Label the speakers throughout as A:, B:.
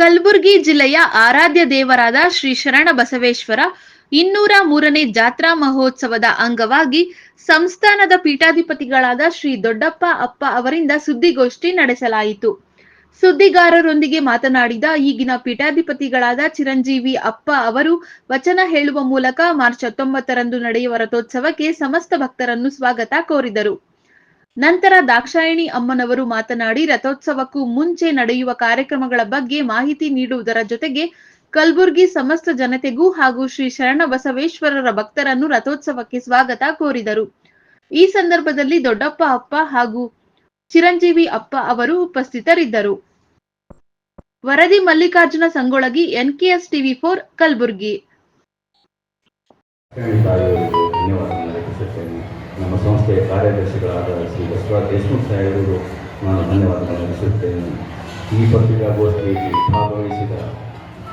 A: ಕಲಬುರಗಿ ಜಿಲ್ಲೆಯ ಆರಾಧ್ಯ ದೇವರಾದ ಶ್ರೀ ಶರಣ ಬಸವೇಶ್ವರ ಇನ್ನೂರ ಮೂರನೇ ಜಾತ್ರಾ ಮಹೋತ್ಸವದ ಅಂಗವಾಗಿ ಸಂಸ್ಥಾನದ ಪೀಠಾಧಿಪತಿಗಳಾದ ಶ್ರೀ ದೊಡ್ಡಪ್ಪ ಅಪ್ಪ ಅವರಿಂದ ಸುದ್ದಿಗೋಷ್ಠಿ ನಡೆಸಲಾಯಿತು. ಸುದ್ದಿಗಾರರೊಂದಿಗೆ ಮಾತನಾಡಿದ ಈಗಿನ ಪೀಠಾಧಿಪತಿಗಳಾದ ಚಿರಂಜೀವಿ ಅಪ್ಪ ಅವರು, ವಚನ ಹೇಳುವ ಮೂಲಕ ಮಾರ್ಚ್ ಹತ್ತೊಂಬತ್ತರಂದು ನಡೆಯುವ ರಥೋತ್ಸವಕ್ಕೆ ಸಮಸ್ತ ಭಕ್ತರನ್ನು ಸ್ವಾಗತ ಕೋರಿದರು. ನಂತರ ದಾಕ್ಷಾಯಿಣಿ ಅಮ್ಮನವರು ಮಾತನಾಡಿ, ರಥೋತ್ಸವಕ್ಕೂ ಮುಂಚೆ ನಡೆಯುವ ಕಾರ್ಯಕ್ರಮಗಳ ಬಗ್ಗೆ ಮಾಹಿತಿ ನೀಡುವುದರ ಜೊತೆಗೆ ಕಲಬುರಗಿ ಸಮಸ್ತ ಜನತೆಗೂ ಹಾಗೂ ಶ್ರೀ ಶರಣ ಬಸವೇಶ್ವರರ ಭಕ್ತರನ್ನು ರಥೋತ್ಸವಕ್ಕೆ ಸ್ವಾಗತ ಕೋರಿದರು. ಈ ಸಂದರ್ಭದಲ್ಲಿ ದೊಡ್ಡಪ್ಪ ಅಪ್ಪ ಹಾಗೂ ಚಿರಂಜೀವಿ ಅಪ್ಪ ಅವರು ಉಪಸ್ಥಿತರಿದ್ದರು. ವರದಿ Mallikarjuna Sangolagi, NKS TV four, Kalaburagi.
B: ತಾಯಿಯವರಿಗೆ ನಮ್ಮ ಸಂಸ್ಥೆಯ ಕಾರ್ಯದರ್ಶಿಗಳಾದ ಶ್ರೀ ಬಸವರಾಜ್ ದೇಶಮುಖ್ ಸಾಹೇಬರು ನಾನು ಧನ್ಯವಾದಗಳನ್ನು ಅರ್ಪಿಸುತ್ತೇನೆ ಈ ಪತ್ರಿಕಾಗೋಷ್ಠಿಯಲ್ಲಿ ಭಾಗವಹಿಸಿದ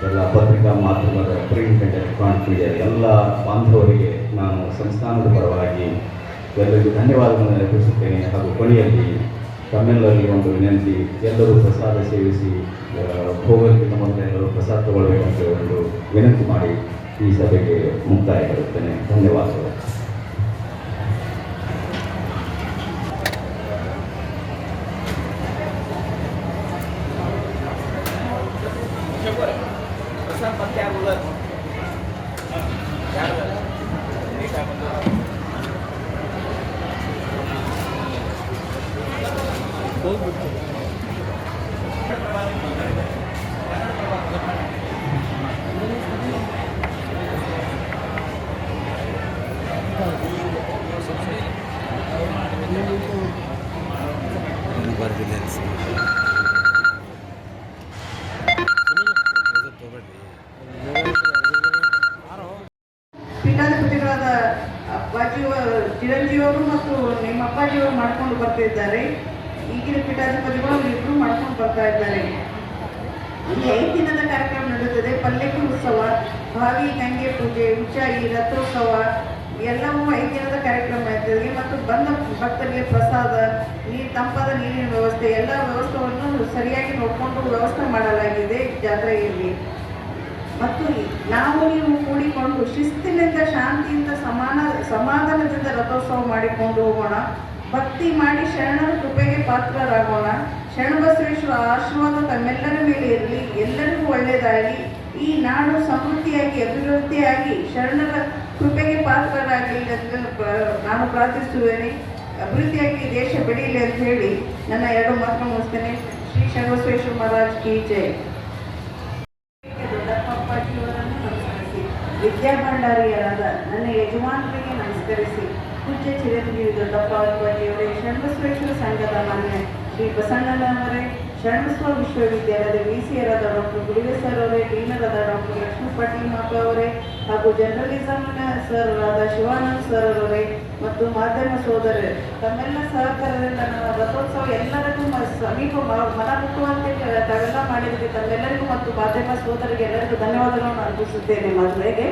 B: ಎಲ್ಲ ಪತ್ರಿಕಾ ಮಾಧ್ಯಮದ ಪ್ರಿಂಟ್ ಆ್ಯಂಡ್ ಎಲೆಕ್ಟ್ರಾನಿಕ್ ಮೀಡಿಯಾ ಎಲ್ಲ ಬಾಂಧವರಿಗೆ ನಾನು ಸಂಸ್ಥಾನದ ಪರವಾಗಿ ಎಲ್ಲರಿಗೂ ಧನ್ಯವಾದಗಳನ್ನು ಅರ್ಪಿಸುತ್ತೇನೆ. ಹಾಗೂ ಕೊನೆಯಲ್ಲಿ ತಮ್ಮೆಲ್ಲರಿಗೆ ಒಂದು ವಿನಂತಿ, ಎಲ್ಲರೂ ಪ್ರಸಾದ ಸೇವಿಸಿ ಭೋಗಕ್ಕೆ ಮೊದಲು ಎಲ್ಲರೂ ಪ್ರಸಾದ ತಗೊಳ್ಬೇಕಂತ ಒಂದು ವಿನಂತಿ ಮಾಡಿ ಈ ಸಭೆಗೆ ಮುಕ್ತಾಯ ಮಾಡುತ್ತೇನೆ ಧನ್ಯವಾದಗಳು.
C: ಪೀಠಾಧಿಪತಿಗಳಾದ ಅಪ್ಪಾಜಿಯವರು ಚಿರಂಜೀವರು ಮತ್ತು ನಿಮ್ಮ ಅಪ್ಪಾಜಿಯವರು ಮಾಡ್ಕೊಂಡು ಬರ್ತಿದ್ದಾರೆ. ಈಗಿನ ಪೀಠಾಧಿಪತಿಗಳು ಇಬ್ಬರು ಮಾಡ್ಕೊಂಡು ಬರ್ತಾ ಇದ್ದಾರೆ. ಇಲ್ಲಿ ಐದು ದಿನದ ಕಾರ್ಯಕ್ರಮ ನಡೆಯುತ್ತದೆ. ಪಲ್ಲಕ್ಕಿ ಉತ್ಸವ, ಭಾವಿ ಗಂಗೆ ಪೂಜೆ ಉಚ್ಚಾಯಿ ರಥೋತ್ಸವ, ಎಲ್ಲವೂ ಐದು ದಿನದ ಕಾರ್ಯಕ್ರಮ ಇರ್ತದೆ ಮತ್ತು ಬಂದ ಭಕ್ತರಿಗೆ ಪ್ರಸಾದ ನೀರು ತಂಪಾದ ನೀರಿನ ವ್ಯವಸ್ಥೆ, ಎಲ್ಲ ವ್ಯವಸ್ಥೆಯನ್ನು ಸರಿಯಾಗಿ ನೋಡಿಕೊಂಡು ವ್ಯವಸ್ಥೆ ಮಾಡಲಾಗಿದೆ ಜಾತ್ರೆಯಲ್ಲಿ. ಮತ್ತು ನಾವು ನೀವು ಕೂಡಿಕೊಂಡು ಶಿಸ್ತಿನಿಂದ ಶಾಂತಿಯಿಂದ ಸಮಾನ, ಸಮಾಧಾನದಿಂದ ರಥೋತ್ಸವ ಮಾಡಿಕೊಂಡು ಹೋಗೋಣ. ಭಕ್ತಿ ಮಾಡಿ ಶರಣರ ಕೃಪೆಗೆ ಪಾತ್ರರಾಗೋಣ. ಶರಣಬಸವೇಶ್ವರ ಆಶೀರ್ವಾದ ತಮ್ಮೆಲ್ಲರ ಮೇಲೆ ಇರಲಿ. ಎಲ್ಲರಿಗೂ ಒಳ್ಳೆಯದಾಗಲಿ. ಈ ನಾಡು ಸಮೃದ್ಧಿಯಾಗಿ, ಅಭಿವೃದ್ಧಿಯಾಗಿ ಶರಣರ ಕೃಪೆಗೆ ಪಾತ್ರರಾಗಲಿ ಅಂತ ನಾನು ಪ್ರಾರ್ಥಿಸುತ್ತೇನೆ. ಅಭಿವೃದ್ಧಿಯಾಗಿ ದೇಶ ಬೆಳೀಲಿ ಅಂತ ಹೇಳಿ ನನ್ನ ಎರಡು ಮಾತು ಮುಗಿಸ್ತೇನೆ. ಶ್ರೀ ಶರಣಬಸವೇಶ್ವರ ಮಹಾರಾಜ್ ಕಿ ಜೈ. ದೊಡ್ಡಪ್ಪಾಜಿಯವರನ್ನು ನಮಸ್ಕರಿಸಿ. ವಿದ್ಯಾ ಭಂಡಾರಿಯರಾದ ನನ್ನ ಯಜಮಾನರಿಗೆ ನಮಸ್ಕರಿಸಿ. ಪೂಜ್ಯ ಚಿರಂಜೀವಿ ದೊಡ್ಡಪ್ಪ ಅವರೇ, ಶರಣಬಸವೇಶ್ವರ ಸಂಘದ ಮಾನ್ಯ ಶ್ರೀ ಬಸಣ್ಣನವರೇ ಶರಣಬಸವ ವಿಶ್ವವಿದ್ಯಾಲಯದ ವಿ ಸಿ ಆರಾದ ಡಾಕ್ಟರ್ ಗುಡಿವೆ ಸರ್ ಅವರೇ ಡೀನರಾದ ಡಾಕ್ಟರ್ ಲಕ್ಷ್ಮೀ ಪಾಟೀಲ್ ಮಾಪ ಅವರೇ, ಹಾಗೂ ಜರ್ನಲಿಸಮ್ ಸರ್ ಆದ ಶಿವಾನಂದ್ ಸರ್ ಅವರೇ ಮತ್ತು ಮಾಧ್ಯಮ ಸೋದರರೇ. ತಮ್ಮೆಲ್ಲ ಸಹಕಾರದಿಂದ ನನ್ನ ರಥೋತ್ಸವ ಎಲ್ಲರಿಗೂ ಸಮೀಪ ಮನ ಮುಟ್ಟುವಂತೆ ತಾವೆಲ್ಲ ಮಾಡಿದ್ದಕ್ಕೆ ತಮ್ಮೆಲ್ಲರಿಗೂ ಮತ್ತು ಮಾಧ್ಯಮ ಸೋದರಿಗೆ ಎಲ್ಲರಿಗೂ ಧನ್ಯವಾದಗಳನ್ನು ಅರ್ಪಿಸುತ್ತೇನೆ ಮದುವೆಗೆ.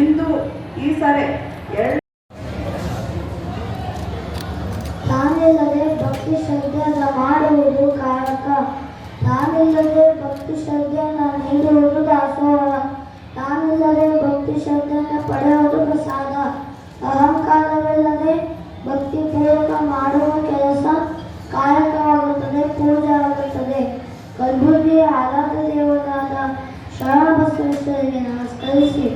C: ಇಂದು ಈ ಸಾರಿ ಎರಡು
D: ಭಕ್ತಿ ಶ್ರದ್ಧೆಯಿಂದ ಮಾಡುವುದು ಕಾರಕ. ತಾನಿಲ್ಲದೆ ಭಕ್ತಿ ಶ್ರದ್ಧೆಯನ್ನು ನೀಡುವುದು ದಾಸೋಹ ತಾನಿಲ್ಲದೆ ಭಕ್ತಿ ಶ್ರದ್ಧೆಯನ್ನು ಪಡೆಯುವುದು ಪ್ರಸಾದ. ಅಹಂಕಾರವಿಲ್ಲದೆ ಭಕ್ತಿಪೂರ್ವಕ ಮಾಡುವ ಕೆಲಸ ಕಾಯಕವಾಗುತ್ತದೆ ಪೂಜೆ ಆಗುತ್ತದೆ. ಕಲಬುರಗಿ ಆರಾಧ ದೇವರಾದ ಶರಣ ಬಸವೇಶ್ವರಿಗೆ ನಮಸ್ಕರಿಸಿ